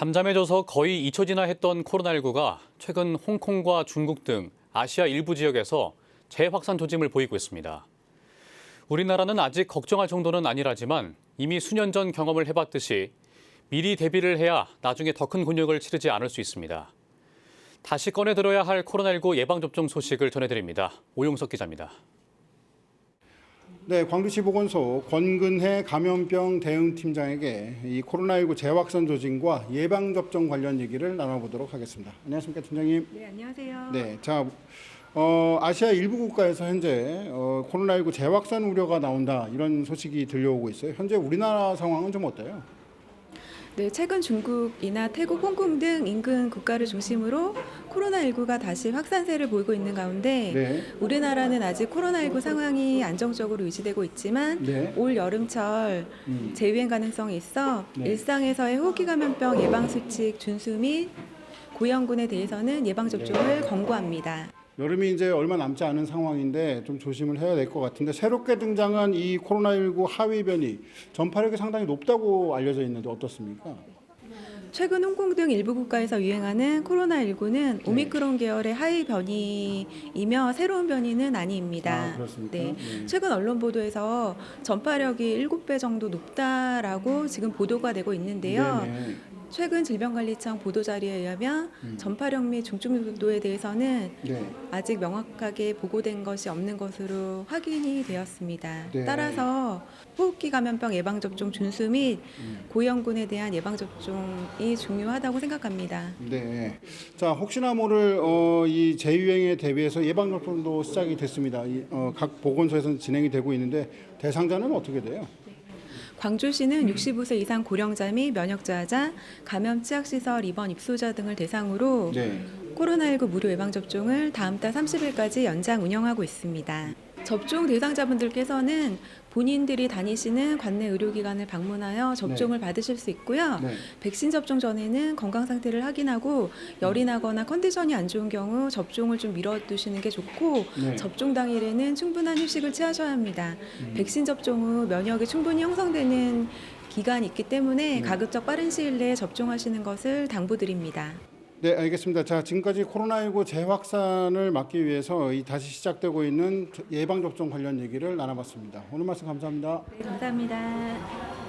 잠잠해져서 거의 잊혀지나 했던 코로나19가 최근 홍콩과 중국 등 아시아 일부 지역에서 재확산 조짐을 보이고 있습니다. 우리나라는 아직 걱정할 정도는 아니라지만 이미 수년 전 경험을 해봤듯이 미리 대비를 해야 나중에 더 큰 곤욕을 치르지 않을 수 있습니다. 다시 꺼내들어야 할 코로나19 예방접종 소식을 전해드립니다. 오용석 기자입니다. 네, 광주시 보건소 권근혜 감염병 대응팀장에게 이 코로나19 재확산 조짐과 예방 접종 관련 얘기를 나눠보도록 하겠습니다. 안녕하십니까, 팀장님. 네, 안녕하세요. 네, 자, 어, 아시아 일부 국가에서 현재 어, 코로나19 재확산 우려가 나온다 이런 소식이 들려오고 있어요. 현재 우리나라 상황은 좀 어때요? 네, 최근 중국이나 태국, 홍콩 등 인근 국가를 중심으로 코로나19가 다시 확산세를 보이고 있는 가운데 네, 우리나라는 아직 코로나19 상황이 안정적으로 유지되고 있지만 네, 올 여름철 음, 재유행 가능성이 있어 네. 일상에서의 호기 감염병 예방 수칙 준수 및 고위험군에 대해서는 예방 접종을 권고합니다. 여름이 이제 얼마 남지 않은 상황인데 좀 조심을 해야 될 것 같은데 새롭게 등장한 이 코로나19 하위 변이 전파력이 상당히 높다고 알려져 있는데 어떻습니까? 최근 홍콩 등 일부 국가에서 유행하는 코로나19는 네. 오미크론 계열의 하위 변이이며 새로운 변이는 아니입니다. 아? 네. 네. 최근 언론 보도에서 전파력이 7배 정도 높다라고 지금 보도가 되고 있는데요. 네네. 최근 질병관리청 보도 자료에 의하면 음. 전파력 및 중증도에 대해서는 네. 아직 명확하게 보고된 것이 없는 것으로 확인이 되었습니다. 네. 따라서 호흡기 감염병 예방 접종 준수 및 음. 고위험군에 대한 예방 접종이 중요하다고 생각합니다. 네. 자, 혹시나 모를 어, 이 재유행에 대비해서 예방 접종도 시작이 됐습니다. 이, 어, 각 보건소에서 진행이 되고 있는데 대상자는 어떻게 돼요? 광주시는 65세 이상 고령자 및 면역 저하자, 감염 치약 시설 입원 입소자 등을 대상으로 네. 코로나19 무료 예방 접종을 다음 달 30일까지 연장 운영하고 있습니다. 접종 대상자분들께서는 본인들이 다니시는 관내 의료기관을 방문하여 접종을 받으실 수 있고요. 네. 백신 접종 전에는 건강 상태를 확인하고 열이 나거나 컨디션이 안 좋은 경우 접종을 좀 미뤄두시는 게 좋고 네. 접종 당일에는 충분한 휴식을 취하셔야 합니다. 음. 백신 접종 후 면역이 충분히 형성되는 기간이 있기 때문에 네. 가급적 빠른 시일 내에 접종하시는 것을 당부드립니다. 네, 알겠습니다. 자, 지금까지 코로나19 재확산을 막기 위해서 이 다시 시작되고 있는 예방 접종 관련 얘기를 나눠봤습니다. 오늘 말씀 감사합니다. 네, 감사합니다.